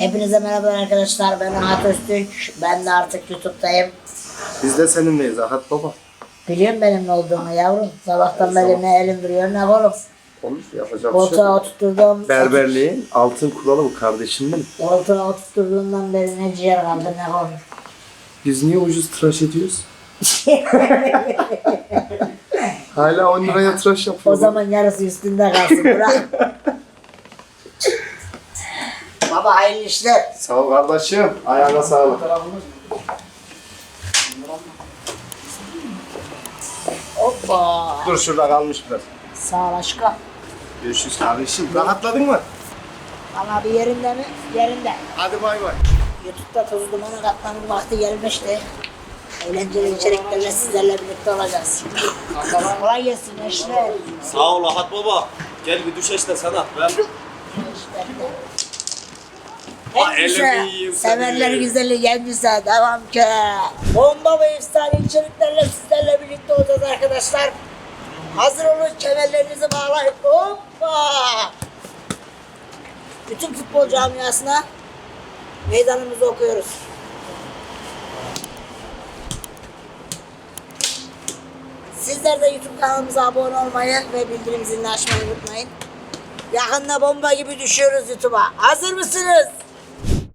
Hepinize merhaba arkadaşlar. Ben Ahat Öztürk. Ben de artık YouTube'dayım. Biz de seninleyiz Ahat Baba. Biliyorum benim ne olduğumu yavrum. Sabahtan beri ne elim duruyor ne kolum. Olur yapacak bir şey Koltuğa yok. oturtturdum. Berberliğin altın kuralı bu kardeşim benim. Koltuğa oturtturduğumdan beri ne ciğer kaldı ne kolum. Biz niye ucuz tıraş ediyoruz? Hala 10 liraya tıraş O yapıyor. zaman yarısı üstünde kalsın. Bırak. Baba hayırlı işler. Sağ ol kardeşim. Ayağına sağlık. Hoppa. Dur şurada kalmış biraz. Sağ ol aşkım. Görüşürüz kardeşim. Rahatladın mı? Valla bir yerinde mi? Yerinde. Hadi bay bay. YouTube'da toz dumana katmanın vakti gelmişti. Eğlenceli içeriklerle sizlerle birlikte olacağız. Kolay gelsin eşler. Sağ ol Ahat baba. Gel bir düşeş de sana. Ben En elimi güzel, severler güzeli en güzel, devam ki. Bomba ve efsane içeriklerle sizlerle birlikte olacağız arkadaşlar. Hazır olun, kemerlerinizi bağlayın. Hoppa! Bütün futbol camiasına meydanımızı okuyoruz. Sizler de YouTube kanalımıza abone olmayı ve bildirim zilini açmayı unutmayın. Yakında bomba gibi düşüyoruz YouTube'a. Hazır mısınız?